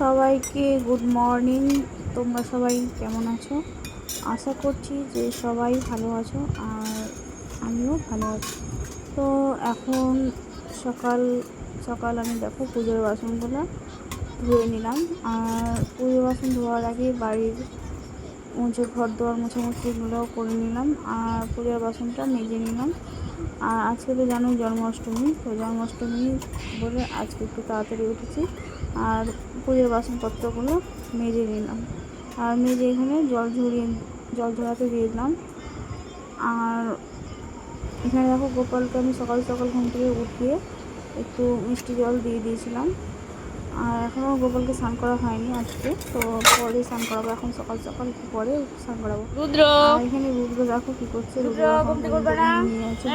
সবাইকে good morning তোমরা সবাই কেমন আছো? আশা করছি যে সবাই ভালো আছো আর আমিও ভালো আছি। তো এখন সকাল সকাল আমি দেখো পুজোর বাসনগুলো ধুয়ে নিলাম। আর পুজোর বাসন ধোয়ার আগে বাড়ির মুছে ঘর দোয়ার মোছামুছিগুলো করে নিলাম আর পুজোর বাসনটা মেজে নিলাম। আর আজকে তো জানো জন্মাষ্টমী, তো জন্মাষ্টমী বলে আজকে একটু তাড়াতাড়ি উঠেছি। আর পুজোর বাসনপত্রগুলো মেজে নিলাম। আর মেজে এখানে জল ঝরিয়ে জল ঝরাতে দিয়ে দিলাম। আর এখানে দেখো গোপালকে আমি সকাল সকাল ঘুম থেকে উঠিয়ে একটু মিষ্টি জল দিয়ে দিয়েছিলাম। আর এখনও গোপালকে স্নান করা হয়নি আজকে তো পরে স্নান করাবো। এখন সকাল সকাল একটু পরে স্নান করাবো। রুদ্র! এখানে রুদ্র দেখো কি করছে রুদ্র? নিয়ে আছে,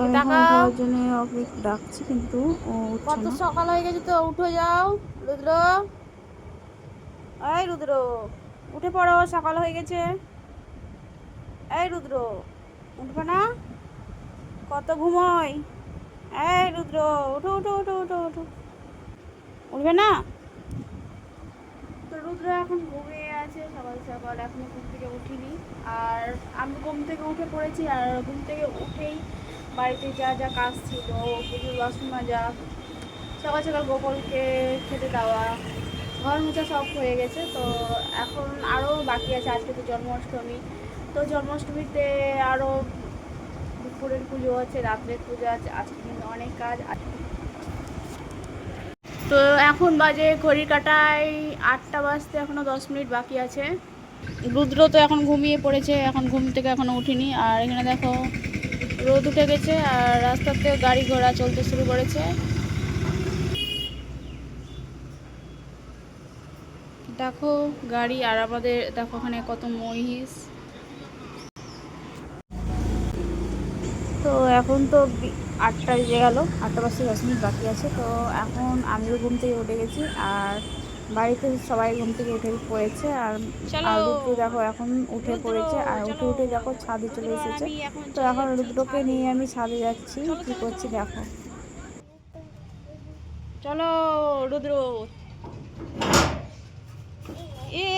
এই রুদ্র, তো আমি এখন জন্য ওকে ডাকছি কিন্তু ও কত সকাল হয়ে গেছে তো উঠে যাও রুদ্র। এই রুদ্র উঠে পড়ো সকাল হয়ে গেছে। এই রুদ্র উঠবে না? কত ঘুমোয় এই রুদ্র উঠো উঠো উঠো উঠো উঠো। উঠবে না? তো রুদ্র এখন ঘুমিয়ে আছে সকাল সকাল এখনও ঘুম থেকে উঠিনি। আর আমি ঘুম থেকে উঠে পড়েছি আর ঘুম থেকে উঠেই বাড়িতে যা যা কাজ ছিল, পুজোর বাসন মাজা, সকাল সকাল গোপালকে খেতে দেওয়া, ঘর মোছা সব হয়ে গেছে। তো এখন আরও বাকি আছে, আজকে তো জন্মাষ্টমী। তো জন্মাষ্টমীতে আরও দুপুরের পুজো আছে, রাত্রের পুজো আছে, আজকে কিন্তু অনেক কাজ তো এখন বাজে ঘড়ির কাটায় আটটা বাজতে এখনও দশ মিনিট বাকি আছে। রুদ্র তো এখন ঘুমিয়ে পড়েছে, এখন ঘুম থেকে এখনও উঠিনি। আর এখানে দেখো রোদ উঠে গেছে আর রাস্তাতে গাড়ি ঘোড়া চলতে শুরু করেছে। দেখো গাড়ি আর আমাদের, দেখো ওখানে কত মহিষ। তো এখন তো আটটা বেজে গেল, আটটা বাজতে দশ মিনিট বাকি আছে। তো এখন আমিও ঘুম থেকে উঠে গেছি আর বাড়িতে সবাই ঘুম থেকে উঠে পড়েছে আর। রুদ্র দেখো এখন উঠে পড়েছে আর উঠে উঠে দেখো ছাদে চলে এসেছে। তো এখন রুদ্রকে নিয়ে আমি ছাদে যাচ্ছি। কি করছি দেখো। চলো রুদ্র। এ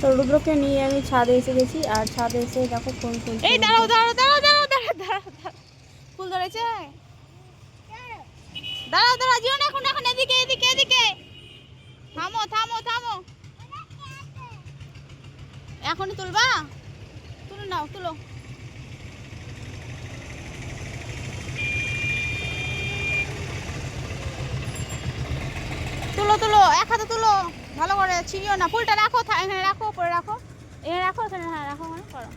তো রুদ্রকে নিয়ে আমি ছাদে এসে গেছি আর ছাদে এসে দেখো ফুল ফুল এই দাঁড়াও দাঁড়াও দাঁড়াও দাঁড়াও দাঁড়াও দাঁড়াও দাঁড়াও। ফুল ধরেছে? দাঁড়াও দাঁড়াও যেও না এখন এখন, এদিকে এদিকে এদিকে। থামো থামো থামো। এখনই তুলবা? তুলো নাও, তুলো। তুলো তুলো, এক হাতে তুলো। ভালো করে ছিঁড়িও না। ফুলটা রাখো এখানে রাখো, উপরে রাখো। এখানে রাখো, এখানে হ্যাঁ রাখো মানে করো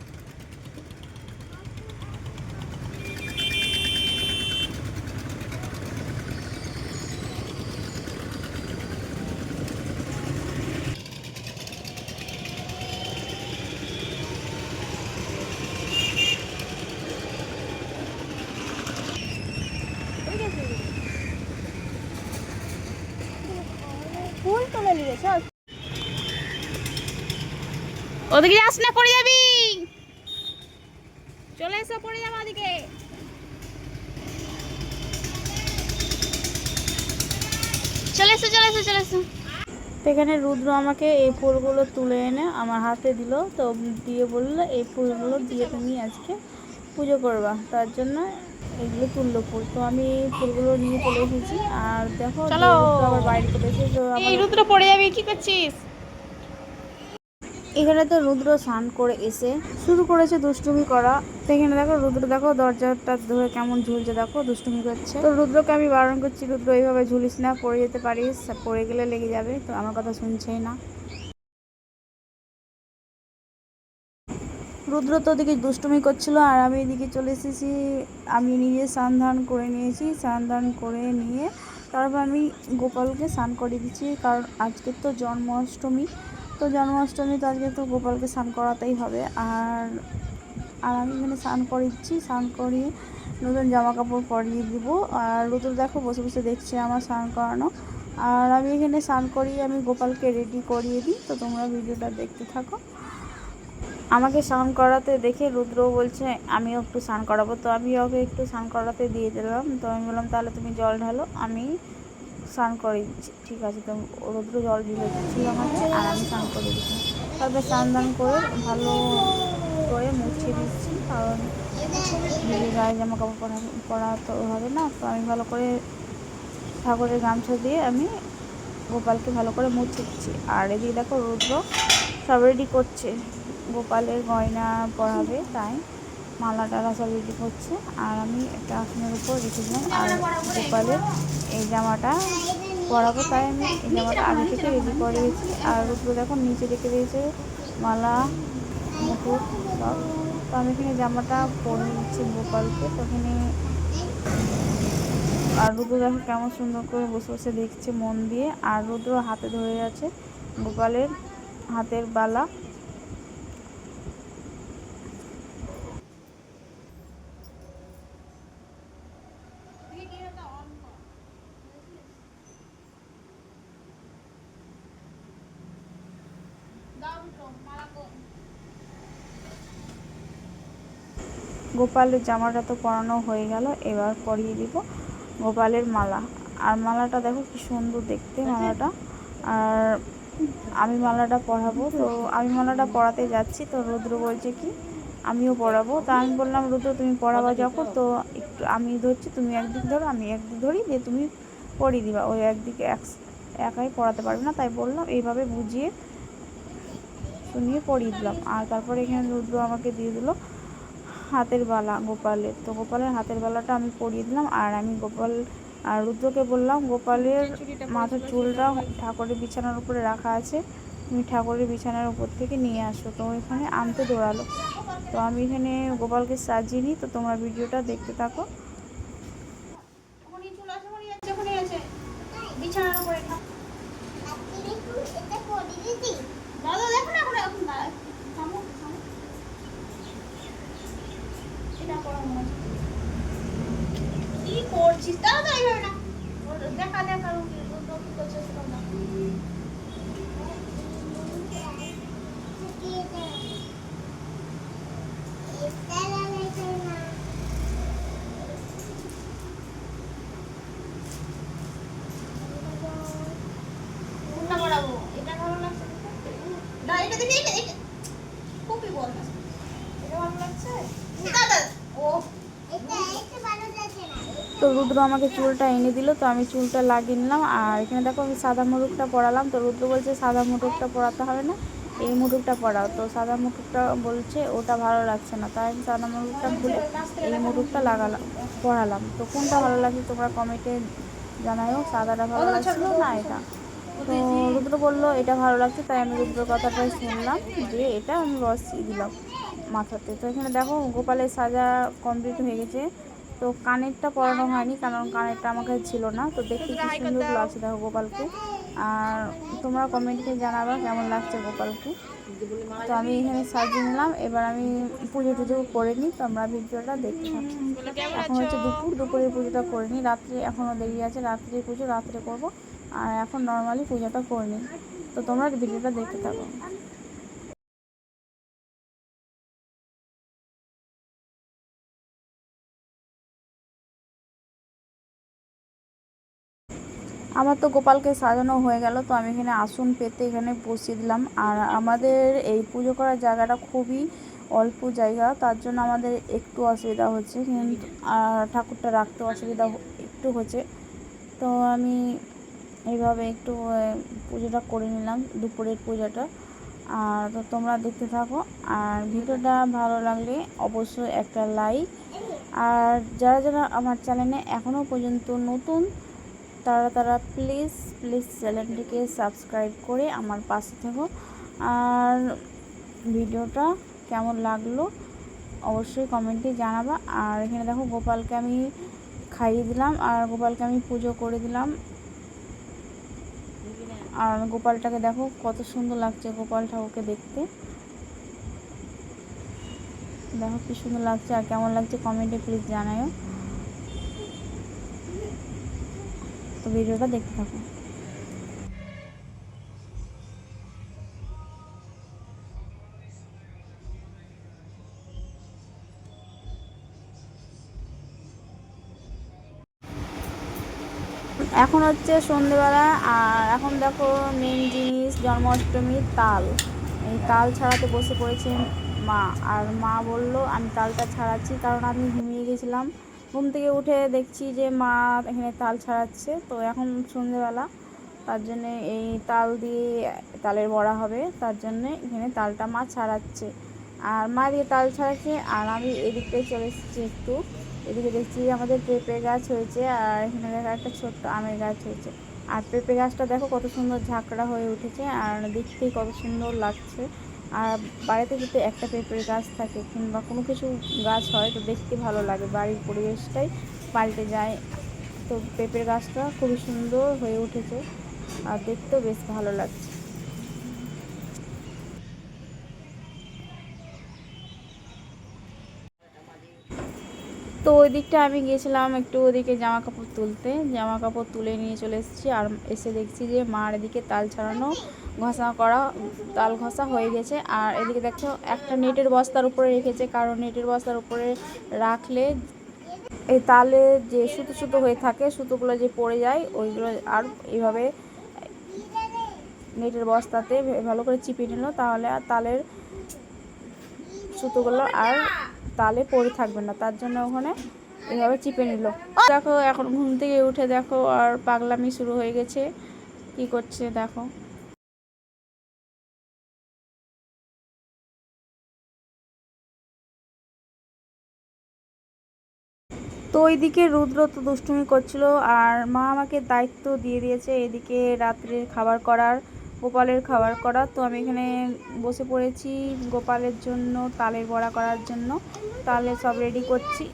ফুল তুলে নিয়ে চল ওদিকে যাস না পড়ে যাবি। চলে এসো পড়ে যাব ওদিকে। চলে এসো চলে এসো চলে এসো। এখানে রুদ্র আমাকে এই ফুলগুলো তুলে এনে আমার হাতে দিল তো দিয়ে বলল এই ফুলগুলো দিয়ে তুমি আজকে পুজো করবা। তার জন্য এগুলো তুললো ফুল। তো আমি ফুলগুলো নিয়ে চলে এসেছি। আর দেখো আবার বাইরে চলে এসেছে তো রুদ্র পড়ে যাবি কি করছিস? এখানে তো রুদ্র স্নান করে এসে শুরু করেছে দুষ্টুমি করা। তো এখানে দেখো, রুদ্র দেখো, দরজাটা ধরে কেমন ঝুলছে দেখো, দুষ্টুমি করছে। তো রুদ্রকে আমি বারণ করছি, রুদ্র, এইভাবে ঝুলিস না, পড়ে যেতে পারিস, পড়ে গেলে লেগে যাবে, তো আমার কথা শুনছেই না। রুদ্র তো ওদিকে দুষ্টুমি করছিল, আর আমি এদিকে চলে এসেছি। আমি নিজে স্নান ধান করে নিয়েছি, স্নান ধান করে নিয়ে তারপর আমি গোপালকে স্নান করে দিচ্ছি, কারণ আজকে তো জন্মাষ্টমী। তো জন্মাষ্টমী তো আজকে তো গোপালকে স্নান করাতেই হবে। আর আর আমি এখানে স্নান করিয়েছি স্নান করিয়ে নতুন জামা কাপড় পরিয়ে দিব। আর রুদ্র দেখো বসে বসে দেখছে আমার স্নান করানো। আর আমি এখানে স্নান করিয়ে আমি গোপালকে রেডি করিয়ে দিই। তো তোমরা ভিডিওটা দেখতে থাকো। আমাকে স্নান করাতে দেখে রুদ্র বলছে, আমিও একটু স্নান করাবো। তো আমি ওকে একটু স্নান করাতে দিয়ে দিলাম। তো আমি বললাম, তাহলে তুমি জল ঢালো, আমি স্নান করে দিচ্ছি। ঠিক আছে, তো রুদ্র জল ঢেলে দিচ্ছিল আমাকে আর আমি স্নান করে দিচ্ছি। তারপরে স্নান দান করে ভালো করে মুছিয়ে দিচ্ছি, কারণ নিজের গায়ে জামা কাপড় পরা পরা তো হবে না। তো আমি ভালো করে ঠাকুরের গামছা দিয়ে আমি গোপালকে ভালো করে মুছে দিচ্ছি। আর এদিকে দেখো রুদ্র সব রেডি করছে। গোপালের গয়না পরাবে, তাই। মালা টালা সব রেডি করছে। আর আমি একটা আসনের উপর রেখেছিলাম আর গোপালের এই জামাটা পরাবো, তাই আমি এই জামাটা আগে থেকে রেডি করে রেখেছি আর রুদ্র দেখো, নিচে রেখে দিয়েছে মালা, মুকুট সব। তো আমি এখানে জামাটা পরে দিচ্ছি গোপালকে। তো এখানে আর রুদ্র দেখো কেমন সুন্দর করে বসে বসে দেখছে মন দিয়ে। আর রুদ্র হাতে ধরে আছে গোপালের হাতের বালা। গোপালের জামাটা তো পরানো হয়ে গেল এবার পরিয়ে দিব গোপালের মালা। আর মালাটা দেখো কি সুন্দর দেখতে মালাটা। আর আমি মালাটা পরাবো তো আমি মালাটা পরাতে যাচ্ছি তো রুদ্র বলছে কি আমিও পরাবো। তা আমি বললাম রুদ্র তুমি পরাবা যখন তো একটু আমি ধরছি তুমি একদিক ধরো আমি একদিক ধরি দিয়ে তুমি পরিয়ে দিবা। ওই একদিকে এক একাই পড়াতে পারবে না তাই বললাম এইভাবে বুঝিয়ে শুনিয়ে পরিয়ে দিলাম। আর তারপরে এখানে রুদ্র আমাকে দিয়ে দিল হাতের বালা গোপালের। তো গোপালের হাতের বালাটা আমি পরিয়ে দিলাম আর আমি গোপাল আর রুদ্রকে বললাম গোপালের মাথার চুলটা ঠাকুরের বিছানার উপরে রাখা আছে। তুমি ঠাকুরের বিছানার উপর থেকে নিয়ে আসো। তো এখানে আনতে দৌড়ালো। তো আমি এখানে গোপালকে সাজিয়ে নিই। তো তোমরা ভিডিওটা দেখতে থাকো। বিছানার উপরে থাক। দাদা দেখো না এখন এখন দাঁড়ায়। থামো, থামো। এটা করো মনে হচ্ছে। কি করছিস দাদা দাদা এইভাবে না ওর দেখা দেখা রুগী রুদ্র কি করছে সেটা দেখো। কোনটা পড়াবো? এটা ভালো লাগছে দেখো। না, এটা দেখি, এটা- এটা- খুবই বদমাশ। এটা ভালো লাগছে? দাদা, ও, তো রুদ্র আমাকে চুলটা এনে দিল, তো আমি চুলটা লাগিয়ে নিলাম। আর এখানে দেখো আমি সাদা মুরুখটা পরালাম, তো রুদ্র বলছে, সাদা মুরুখটা পরাতে হবে না, এই মুরুখটা পরাও। তো সাদা মুরুখটা বলছে, ওটা ভালো লাগছে না। তাই আমি সাদা মুরুখটা খুলে এই মুরুখটা লাগালাম, পরালাম। তো কোনটা ভালো লাগছে তোমরা কমেন্টে জানাও সাদাটা ভালো লাগছিল না এটা? তো রুদ্র বলল, এটা ভালো লাগছে। তাই আমি রুদ্র কথাটাই শুনলাম, যে এটা আমি বসিয়ে দিলাম মাথাতে। তো এখানে দেখো গোপালের সাজা কমপ্লিট হয়ে গেছে। তো কানেরটা পরানো হয়নি, কারণ কানেরটা আমার কাছে ছিল না। তো দেখতে কি সুন্দর লাগছে দেখো গোপালকে। আর তোমরা কমেন্টে জানাবা কেমন লাগছে গোপালকে। তো আমি এখানে সাজিয়ে নিলাম, এবার আমি পুজো টুজো করে নিই তোমরা ভিডিওটা দেখতে এখন হচ্ছে দুপুর দুপুরে পুজোটা করে নিই। রাত্রে এখনও দেরি আছে রাত্রে পুজো, রাত্রে করব। আর এখন নর্মালি পুজোটা করে নিই। তো তোমরা ভিডিওটা দেখতে থাকো। আমার তো গোপালকে সাজানো হয়ে গেল, তো আমি এখানে আসন পেতে এখানে বসিয়ে দিলাম। আর আমাদের এই পুজো করার জায়গাটা খুবই অল্প জায়গা, তার জন্য আমাদের একটু অসুবিধা হচ্ছে। কিন্তু ঠাকুরটা রাখতে অসুবিধা একটু হচ্ছে। তো আমি এইভাবে একটু পুজোটা করে নিলাম, দুপুরের পুজোটা। আর তো তোমরা দেখতে থাকো। আর ভিডিওটা ভালো লাগলে অবশ্যই একটা লাইক। আর যারা যারা আমার চ্যানেলে এখনও পর্যন্ত নতুন তারা তারা প্লিজ প্লিজ চ্যানেলটিকে সাবস্ক্রাইব করে আমার পাশে থেকো। আর ভিডিওটা কেমন লাগল অবশ্যই কমেন্টে জানাবা। আর এখানে দেখো গোপালকে আমি খাইয়ে দিলাম আর গোপালকে আমি পুজো করে দিলাম। আর গোপালটাকে দেখো কত সুন্দর লাগছে গোপাল ঠাকুরকে দেখতে। দেখো কি সুন্দর লাগছে আর কেমন লাগছে কমেন্টে প্লিজ জানাও তো ভিডিওটা দেখতে থাকুন। এখন হচ্ছে সন্ধেবেলা, আর এখন দেখো মেন জিনিস জন্মাষ্টমীর তাল। এই তাল ছাড়াতে বসে পড়েছে মা। আর মা বলল, আমি তালটা ছাড়াচ্ছি। কারণ আমি ঘুমিয়ে গেছিলাম। ঘুম থেকে উঠে দেখছি যে মা এখানে তাল ছাড়াচ্ছে। তো এখন সন্ধেবেলা, তার জন্যে এই তাল দিয়ে তালের বড়া হবে। তার জন্যে এখানে তালটা মা ছাড়াচ্ছে। আর মা দিয়ে তাল ছাড়াচ্ছে, আর আমি এদিকটায় চলে এসেছি একটু। এদিকে দেখছি আমাদের পেঁপে গাছ হয়েছে, আর এখানে দেখা একটা ছোট্ট আমের গাছ হয়েছে। আর পেঁপে গাছটা দেখো কত সুন্দর ঝাঁকড়া হয়ে উঠেছে, আর দেখতেই কত সুন্দর লাগছে। আর বাড়িতে যদি একটা পেঁপের গাছ থাকে কিংবা কোনো কিছু গাছ হয়, তো দেখতে ভালো লাগে। বাড়ির পরিবেশটাই পাল্টে যায়। তো পেঁপের গাছটা খুবই সুন্দর হয়ে উঠেছে আর দেখতেও বেশ ভালো লাগছে। তো ওই দিকটা আমি গিয়েছিলাম একটু ওদিকে জামা কাপড় তুলতে। জামা কাপড় তুলে নিয়ে চলে এসেছি আর এসে দেখছি যে মার এদিকে তাল ছাড়ানো ঘষা করা, তাল ঘষা হয়ে গেছে। আর এদিকে দেখো, একটা নেটের বস্তার উপরে রেখেছে, কারণ নেটের বস্তার উপরে রাখলে এই তালে যে সুতো সুতো হয়ে থাকে, সুতোগুলো যে পড়ে যায়, ওইগুলো আর এইভাবে নেটের বস্তাতে ভালো করে চিপিয়ে নিল, তাহলে আর তালের সুতোগুলো আর তালে পড়ে থাকবে না। তার জন্য ওখানে এইভাবে চিপে নিল। দেখো, এখন ঘুম থেকে উঠে দেখো, আর পাগলামি শুরু হয়ে গেছে। কি করছে, দেখো। ওইদিকে রুদ্র তো দুষ্টুমি করছিল আর মা আমাকে দায়িত্ব দিয়ে দিয়েছে এদিকে রাত্রের খাবার করার, গোপালের খাবার করা তো আমি এখানে বসে পড়েছি গোপালের জন্য, তালের বড়া করার জন্য। তালে সব রেডি করছি।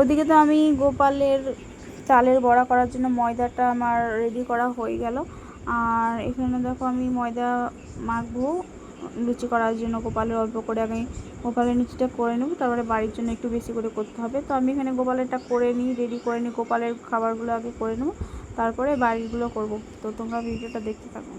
ওদিকে তো আমি গোপালের চালের বড়া করার জন্য ময়দাটা আমার রেডি করা হয়ে গেল। আর এখানে দেখো আমি ময়দা মাখবো, লুচি করার জন্য গোপালের অল্প করে আমি গোপালের লুচিটা করে নেব, তারপরে বাড়ির জন্য একটু বেশি করে করতে হবে। তো আমি এখানে গোপালেরটা করে নিই রেডি করে নিই, গোপালের খাবারগুলো আগে করে নেব, তারপরে বাড়িরগুলো করব। তো তোমরা ভিডিওটা দেখতে থাকো।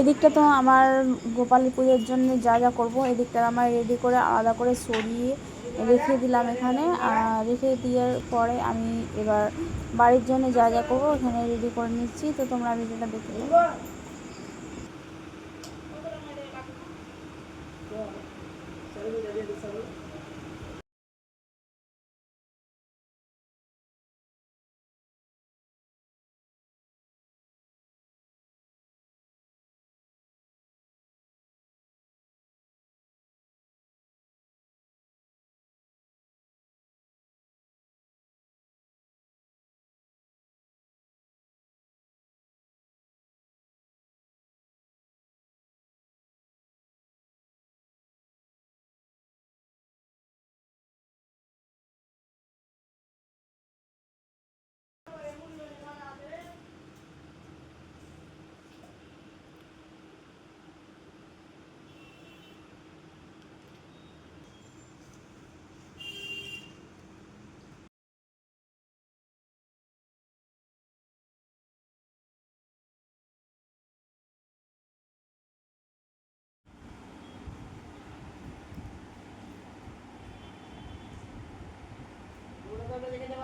এদিকটা তো আমার গোপালী পুজোর জন্য যা যা করব, এদিকটা আমার রেডি করে আলাদা করে সরিয়ে রেখে দিলাম এখানে। আর রেখে দেওয়ার পরে আমি এবার বাড়ির জন্য যা যা করব ওখানে রেডি করে নিচ্ছি। তো তোমরা ভিডিওটা দেখে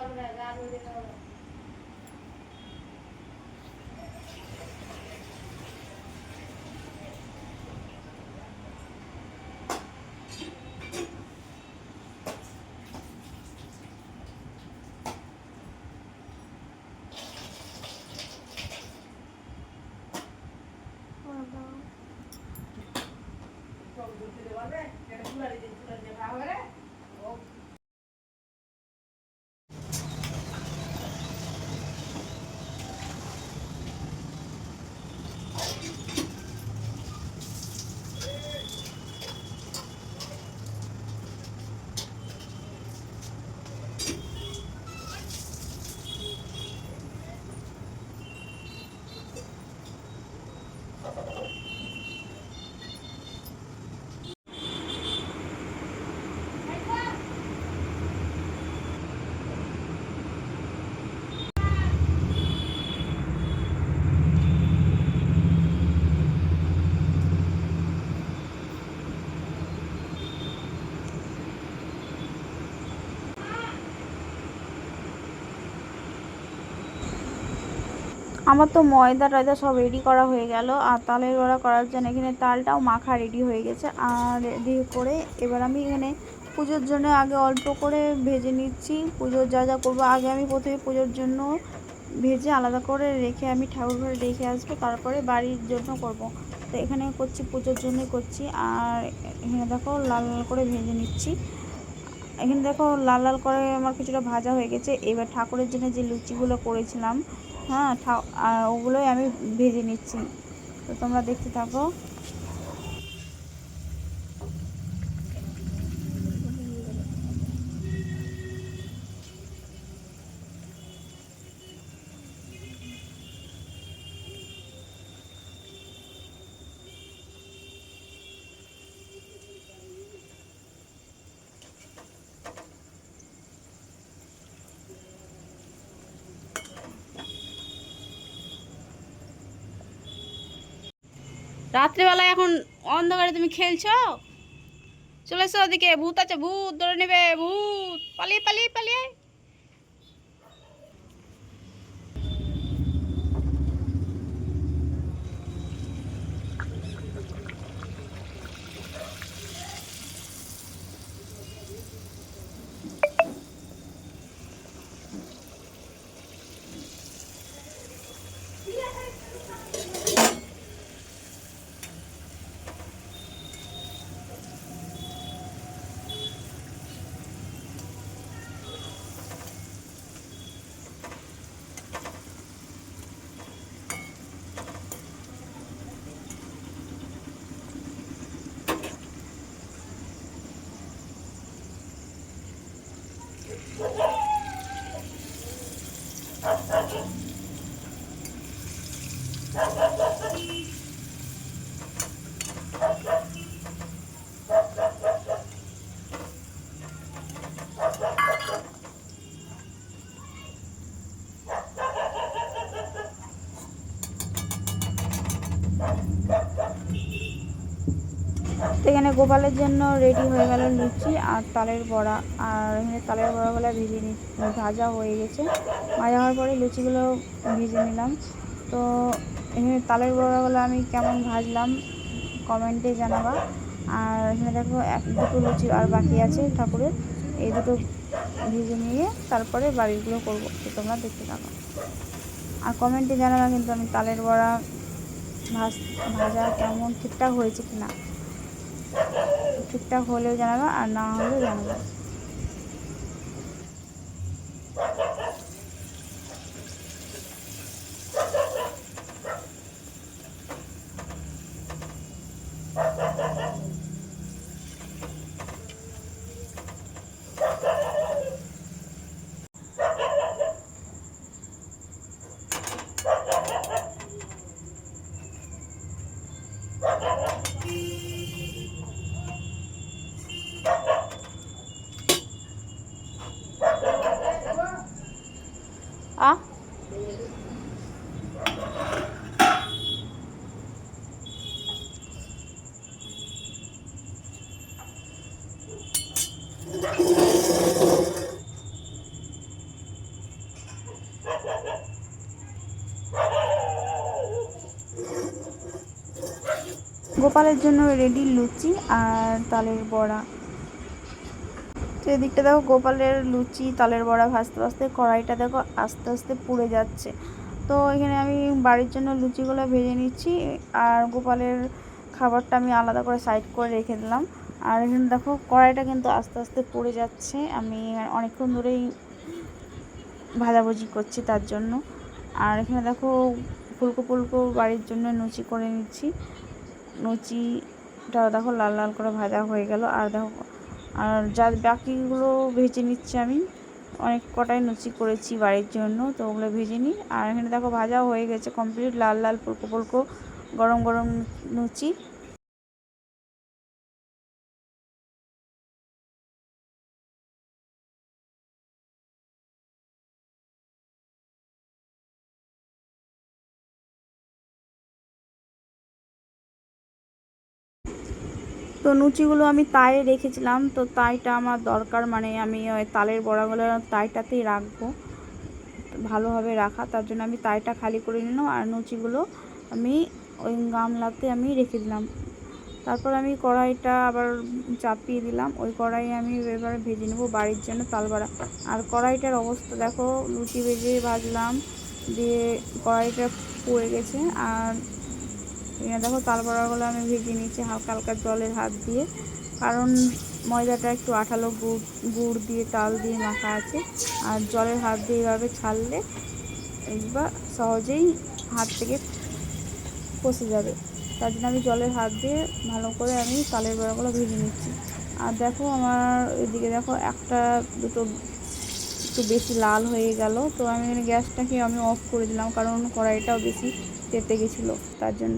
con là ra nuôi cho আমার তো ময়দা টয়দা সব রেডি করা হয়ে গেল। আর তালের বড়া করার জন্য এখানে তালটাও মাখা রেডি হয়ে গেছে। আর রেডি করে এবার আমি এখানে পুজোর জন্য আগে অল্প করে ভেজে নিচ্ছি। পুজোর যা যা করব, আগে আমি প্রথমে পুজোর জন্য ভেজে আলাদা করে রেখে আমি ঠাকুর ঘরে রেখে আসব, তারপরে বাড়ির জন্য করব। তো এখানে করছি, পুজোর জন্যই করছি। আর এখানে দেখো লাল লাল করে ভেজে নিচ্ছি। এখানে দেখো লাল লাল করে আমার কিছুটা ভাজা হয়ে গেছে। এবার ঠাকুরের জন্য যে লুচিগুলো করেছিলাম হ্যাঁ ওগুলোই আমি ভেজে নিচ্ছি। তো তোমরা দেখতে থাকো। রাত্রিবেলায় এখন অন্ধকারে তুমি খেলছো? চলে এসো ওদিকে, ভূত আছে, ভূত ধরে নেবে, ভূত। পালিয়ে পালিয়ে পালিয়ে। Tá Thank গোপালের জন্য রেডি হয়ে গেল লুচি আর তালের বড়া। আর এখানে তালের বড়াগুলো ভেজে নি ভাজা হয়ে গেছে। ভাজা হওয়ার পরে লুচিগুলো ভেজে নিলাম। তো এখানে তালের বড়াগুলো আমি কেমন ভাজলাম কমেন্টে জানাবা। আর এখানে দেখো এক দুটো লুচি আর বাকি আছে ঠাকুরের। এই দুটো ভেজে নিয়ে তারপরে বাড়িগুলো করব। তো তোমরা দেখতে থাকো। আর কমেন্টে জানাবা কিন্তু আমি তালের বড়া ভাজ ভাজা কেমন ঠিকঠাক হয়েছে কিনা। ঠিকঠাক হলেও জানাব আর না হলেও জানাবা। গোপালের জন্য রেডি লুচি আর তালের বড়া। তো এদিকটা দেখো গোপালের লুচি, তালের বড়া ভাজতে ভাজতে কড়াইটা দেখো আস্তে আস্তে পুড়ে যাচ্ছে। তো এখানে আমি বাড়ির জন্য লুচিগুলো ভেজে নিচ্ছি আর গোপালের খাবারটা আমি আলাদা করে সাইড করে রেখে দিলাম। আর এখানে দেখো কড়াইটা কিন্তু আস্তে আস্তে পুড়ে যাচ্ছে। আমি অনেকক্ষণ ধরেই ভাজাভুজি করছি তার জন্য। আর এখানে দেখো ফুলকো ফুলকো বাড়ির জন্য লুচি করে নিচ্ছি। লুচিটা দেখো লাল লাল করে ভাজা হয়ে গেল। আর দেখো, আর যা বাকিগুলো ভেজে নিচ্ছি আমি, অনেক কটাই লুচি করেছি বাড়ির জন্য, তো ওগুলো ভেজে নিই। আর এখানে দেখো ভাজাও হয়ে গেছে কমপ্লিট লাল লাল পুলকো পুলকো গরম গরম লুচি তো লুচিগুলো আমি তায়ে রেখেছিলাম, তো তাইটা আমার দরকার মানে আমি ওই তালের বড়াগুলো তাইটাতেই রাখব। ভালোভাবে রাখা, তার জন্য আমি তাইটা খালি করে নিলাম আর লুচিগুলো আমি ওই গামলাতে আমি রেখে দিলাম। তারপর আমি কড়াইটা আবার চাপিয়ে দিলাম, ওই কড়াই আমি এবার ভেজে নেব বাড়ির জন্য তাল বড়া আর কড়াইটার অবস্থা দেখো, লুচি ভেজে ভাজলাম, দিয়ে কড়াইটা পড়ে গেছে, আর এখানে দেখো, তাল বড়াগুলো আমি ভেজে নিচ্ছি হালকা হালকা জলের হাত দিয়ে। কারণ ময়দাটা একটু আঠালো গুড় গুড় দিয়ে, তাল দিয়ে মাখা আছে। আর জলের হাত দিয়ে এভাবে ছাড়লে এবার সহজেই হাত থেকে পচে যাবে। তার জন্য আমি জলের হাত দিয়ে ভালো করে আমি তালের বড়াগুলো ভেজে নিচ্ছি। আর দেখো, আমার এদিকে দেখো, একটা দুটো একটু বেশি লাল হয়ে গেল। তো আমি গ্যাসটাকে আমি অফ করে দিলাম, কারণ কড়াইটাও বেশি তেতে গেছিল। তার জন্য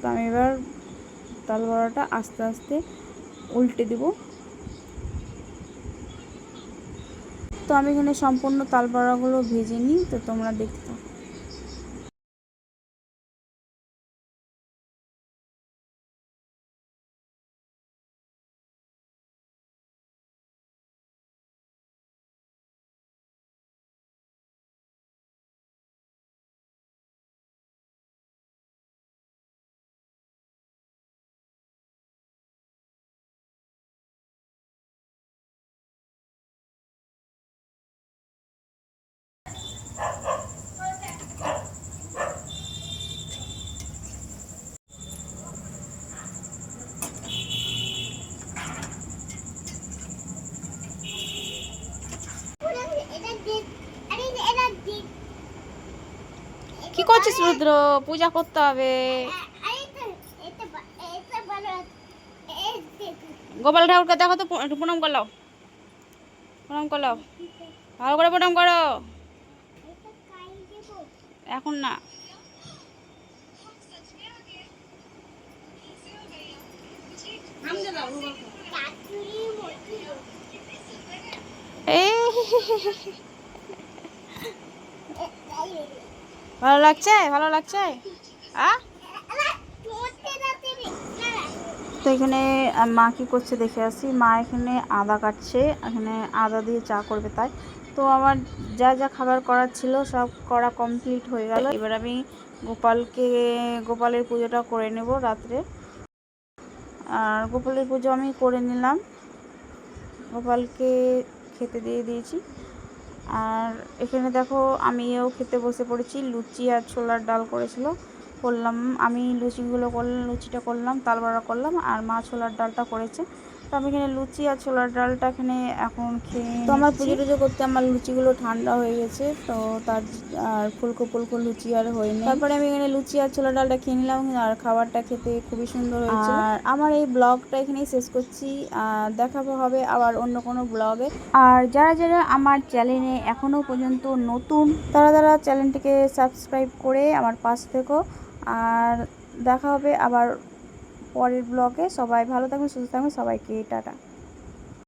তো আমি এবার তাল বড়াটা আস্তে আস্তে উল্টে দেব। তো আমি এখানে সম্পূর্ণ তাল বড়াগুলো ভেজে নিই, তো তোমরা দেখতে থাকো কি করছিস রুদ্র পূজা করতে হবে গোপাল ঠাকুরকে দেখো তো প্রণাম করলাও প্রণাম করলাও ভালো করে প্রণাম করো এখন না এই ভালো লাগছে? ভালো লাগছে? তো এখানে মা কি করছে দেখে আসি। মা এখানে আদা কাটছে, এখানে আদা দিয়ে চা করবে তাই। তো আমার যা যা খাবার করার ছিল সব করা কমপ্লিট হয়ে গেল। এবার আমি গোপালকে, গোপালের পুজোটা করে নেব রাত্রে। আর গোপালের পুজো আমি করে নিলাম। গোপালকে খেতে দিয়ে দিয়েছি। আর এখানে দেখো আমিও খেতে বসে পড়েছি, লুচি আর ছোলার ডাল করেছিল। করলাম, আমি লুচিগুলো করলাম, লুচিটা করলাম তালবড়া করলাম, আর মা ছোলার ডালটা করেছে। তো আমি এখানে লুচি আর ছোলার ডালটা এখানে এখন খেয়ে তো আমার পুজো টুজো করতে আমার লুচিগুলো ঠান্ডা হয়ে গেছে তো তার আর ফুলকো ফুলকো লুচি আর হয়নি। তারপরে আমি এখানে লুচি আর ছোলার ডালটা খেয়ে নিলাম আর খাবারটা খেতে খুবই সুন্দর হয়েছে। আর আমার এই ব্লগটা এখানেই শেষ করছি আর দেখাবো হবে আবার অন্য কোনো ব্লগে। আর যারা যারা আমার চ্যানেলে এখনও পর্যন্ত নতুন তারা তারা চ্যানেলটিকে সাবস্ক্রাইব করে আমার পাশ থেকো আর দেখা হবে আবার পরের ব্লগে সবাই ভালো থাকবেন সুস্থ থাকবেন সবাইকে টাটা।